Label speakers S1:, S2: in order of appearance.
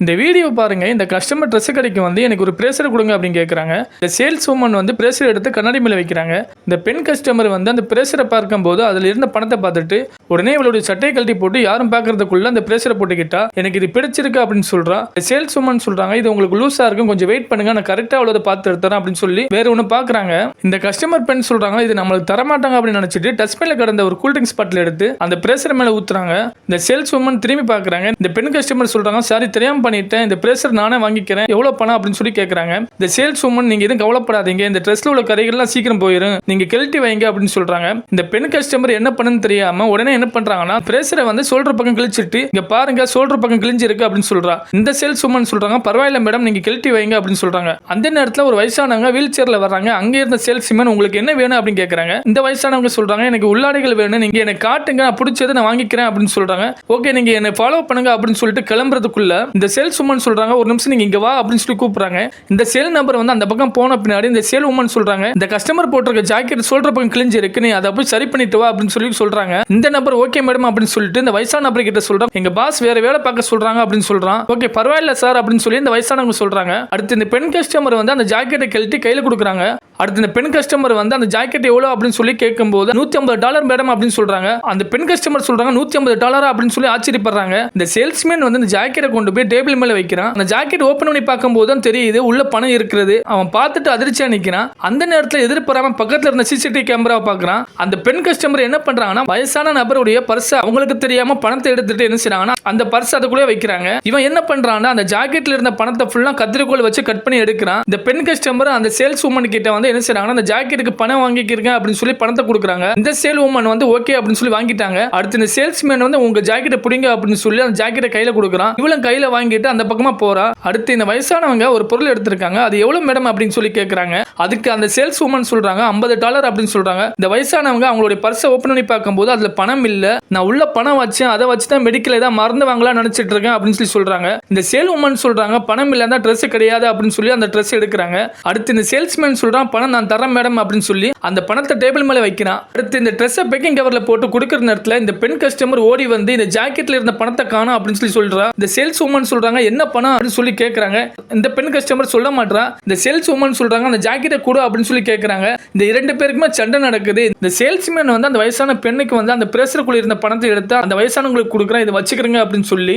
S1: இந்த வீடியோ பாருங்க இந்த கஸ்டமர் ட்ரெஸ் கடைக்கு வந்து எனக்கு ஒரு பிரேசர் கொடுங்க அப்படின்னு கேட்குறாங்க இந்த சேல்ஸ் உமன் வந்து பிரேசர் எடுத்து கண்ணாடி மேலே வைக்கிறாங்க. இந்த பெண் கஸ்டமர் வந்து அந்த பிரேசரை பார்க்கும்போது அதில் இருந்த பணத்தை பார்த்துட்டு உடனே இவளுடைய சட்டையை கழட்டி போட்டு யாரும் பார்க்கறதுக்குள்ள அந்த பிரேசரை போட்டுக்கிட்டா எனக்கு இது பிடிச்சிருக்கு அப்படின்னு சொல்றா. சேல்ஸ் உமன் சொல்கிறாங்க இது உங்களுக்கு லூஸாக இருக்கும் கொஞ்சம் வெயிட் பண்ணுங்க நான் கரெக்டாக அவ்வளோ பார்த்து எடுத்துறேன் அப்படின்னு சொல்லி வேற ஒன்று பார்க்குறாங்க இந்த கஸ்டமர் பெண் சொல்கிறாங்க இது நம்மளுக்கு தரமாட்டாங்க அப்படின்னு நினச்சிட்டு டஸ்ட்பின்ல கடந்த ஒரு கூல்ட்ரிங்க்ஸ் பாட்டில் எடுத்து அந்த பிரேசர் மேலே ஊற்றுறாங்க இந்த சேல்ஸ் உமன் திரும்பி பார்க்குறாங்க இந்த பெண் கஸ்டமர் சொல்கிறாங்க சாரி தெரியாமல் பண்ணிட்டேன். இந்த பிரேசர் நானே வாங்கிக்கிறேன். எவ்வளோ பணம் அப்படின்னு சொல்லி கேட்குறாங்க இந்த சேல்ஸ் உமன் நீங்க எதுவும் கவலைப்படாதீங்க. இந்த ட்ரெஸ்ல உள்ள கதைகள்லாம் சீக்கிரம் போயிடும் நீங்க கெல்ட்டி வைங்க அப்படின்னு சொல்றாங்க. இந்த பெண் கஸ்டமர் என்ன பண்ணுன்னு தெரியாம உடனே என்ன பண்றாங்கன்னா பிரேசரை வந்து சோல்டர் பக்கம் கிழிச்சிட்டு இங்க பாருங்க சோல்டர் பக்கம் கிழிஞ்சிருக்கு அப்படின்னு சொல்றா. இந்த சேல்ஸ் உமன் சொல்றாங்க பரவாயில்ல மேடம் நீங்க கெல்ட்டி வைங்க அப்படின்னு சொல்றாங்க. அந்த நேரத்துல ஒரு வயசானவங்க வீல் சேர்ல வர்றாங்க. அங்க இருந்த சேல்ஸ் மேன் உங்களுக்கு என்ன வேணும்? அப்படின்னு கேக்குறாங்க. இந்த வயசானவங்க சொல்றாங்க எனக்கு உள்ளாடைகள் வேணும். நீங்க எனக்கு காட்டுங்க. நான் பிடிச்சதை நான் வாங்கிக்கிறேன் அப்படின்னு சொல்றாங்க. ஓகே நீங்க என்னை ஃபாலோ பண்ணுங்க அப்படின்னு சொல்லிட்டு கிளம்புறதுக்குள்ள இந்த சேல்ஸ் உமன் சொல்றாங்க ஒரு நிமிஷம் நீங்க இங்க வா அப்படின்னு சொல்லி கூப்பிடுறாங்க. இந்த சேல் நம்பர் வந்து அந்த பக்கம் போன பின்னாடி இந்த சேல் உமன் சொல்றாங்க இந்த கஸ்டமர் போட்டிருக்க ஜாக்கெட் சொல்ற பக்கம் கிழிஞ்சு இருக்கு நீ அதை போய் சரி பண்ணிட்டு வா அப்படின்னு சொல்லி சொல்றாங்க. இந்த நம்பர் ஓகே மேடம் அப்படின்னு சொல்லிட்டு இந்த வயசான நபர் கிட்ட சொல்றேன் எங்க பாஸ் வேற வேலை பார்க்க சொல்றாங்க அப்படின்னு சொல்றான். ஓகே பரவாயில்ல சார் அப்படின்னு சொல்லி இந்த வயசானவங்க சொல்றாங்க. அடுத்து இந்த பெண் கஸ்டமர் வந்து அந்த ஜாக்கெட்டை கழட்டி கையில கொடுக்குறாங்க. அடுத்து இந்த பெண் கஸ்டமர் வந்து அந்த ஜாக்கெட் எவ்வளோ அப்படின்னு சொல்லி கேட்கும்போது நூற்றி ஐம்பது டாலர் மேடம் அப்படின்னு சொல்றாங்க. அந்த பெண் கஸ்டமர் சொல்றாங்க நூற்றி ஐம்பது டாலரா அப்படின்னு சொல்லி ஆச்சரியப்படுறாங்க. இந்த சேல்ஸ்மேன் வந்து இந்த ஜாக்கெட்டை கொண்டு போய் டேபிள் மேலே வைக்கிறான். அந்த ஜாக்கெட் ஓப்பன் பண்ணி பார்க்கும்போது தான் தெரியுது உள்ள பணம் இருக்கிறது. அவன் பார்த்துட்டு அதிர்ச்சியா நிற்கிறான் அந்த நேரத்தில் எதிர்பாராம பக்கத்தில் இருந்த சிசிடிவி கேமராவை பார்க்குறான். அந்த பெண் கஸ்டமர் என்ன பண்றாங்கன்னா வயசான நபருடைய பர்ஸை அவங்களுக்கு தெரியாம பணத்தை எடுத்துட்டு என்ன செய்கிறாங்கன்னா அந்த பர்ஸ் அதுக்குள்ளே வைக்கிறாங்க. இவன் என்ன பண்றான்னா அந்த ஜாக்கெட்ல இருந்த பணத்தை ஃபுல்லா கத்திரிக்கோல் வச்சு கட் பண்ணி எடுக்கிறான். இந்த பெண் கஸ்டமர் அந்த சேல்ஸ் உமன் கிட்ட வந்து என்ன செய்றாங்கன்னா அந்த ஜாக்கெட்டுக்கு பணம் வாங்கிக்கிறேன் அப்படின்னு சொல்லி பணத்தை கொடுக்குறாங்க. இந்த சேல் உமன் வந்து ஓகே அப்படின்னு சொல்லி வாங்கிட்டாங்க. அடுத்து இந்த சேல்ஸ்மேன் வந்து உங்க ஜாக்கெட்டை பிடிங்க அப்படின்னு சொல்லி அந்த ஜாக்கெட்டை கையில கொடுக்குறான். இவளும் கையில வாங்கிட்டு அந்த பக்கமா போறா. அடுத்து இந்த வயசானவங்க ஒரு பொருள் எடுத்திருக்காங்க. அது எவ்வளவு மேடம் அப்படின்னு சொல்லி கேட்கறாங்க அதுக்கு அந்த சேல்ஸ் உமன் சொல்றாங்க ஐம்பது டாலர் அப்படின்னு சொல்றாங்க. இந்த வயசானவங்க அவங்களுடைய பர்ஸை ஓப்பன் பண்ணி பார்க்கும்போது அதுல பணம் இல்ல. நான் உள்ள பணம் வச்சேன். அதை வச்சு தான் மெடிக்கல் ஏதாவது மறந்து வாங்கலாம் நினைச்சிட்டு இருக்கேன் அப்படின்னு சொல்லி சொல்றாங்க. இந்த சேல் உமன் சொல்றாங்க பணம் இல்லாத ட்ரெஸ் கிடையாது அப்படின்னு சொல்லி அந்த ட்ரெஸ் எடுக்கிறாங்க. அடுத்து இந்த சேல்ஸ்மேன் சொல்றான் பணம் நான் தரேன் மேடம் அப்படின்னு சொல்லி அந்த பணத்தை டேபிள் மேலே வைக்கிறான். அடுத்து இந்த ட்ரெஸ்ஸை பேக்கிங் கவரில் போட்டு கொடுக்குற நேரத்தில் இந்த பெண் கஸ்டமர் ஓடி வந்து இந்த ஜாக்கெட்ல இருந்த பணத்தை காணும் அப்படின்னு சொல்லி சொல்றான் இந்த சேல்ஸ் உமன் சொல்றாங்க என்ன பணம்? அப்படின்னு சொல்லி கேட்கறாங்க இந்த பெண் கஸ்டமர் சொல்ல மாட்றா. இந்த சேல்ஸ் உமன் சொல்றாங்க அந்த ஜாக்கெட்டை கொடு அப்படின்னு சொல்லி கேட்கறாங்க இந்த இரண்டு பேருக்குமே சண்டை நடக்குது. இந்த சேல்ஸ்மேன் வந்து அந்த வயசான பெண்ணுக்கு வந்து அந்த பிரேசருக்குள்ள இருந்த பணத்தை எடுத்து அந்த வயசானவங்களுக்கு கொடுக்குறேன் இதை வச்சுக்கிறேங்க அப்படின்னு சொல்லி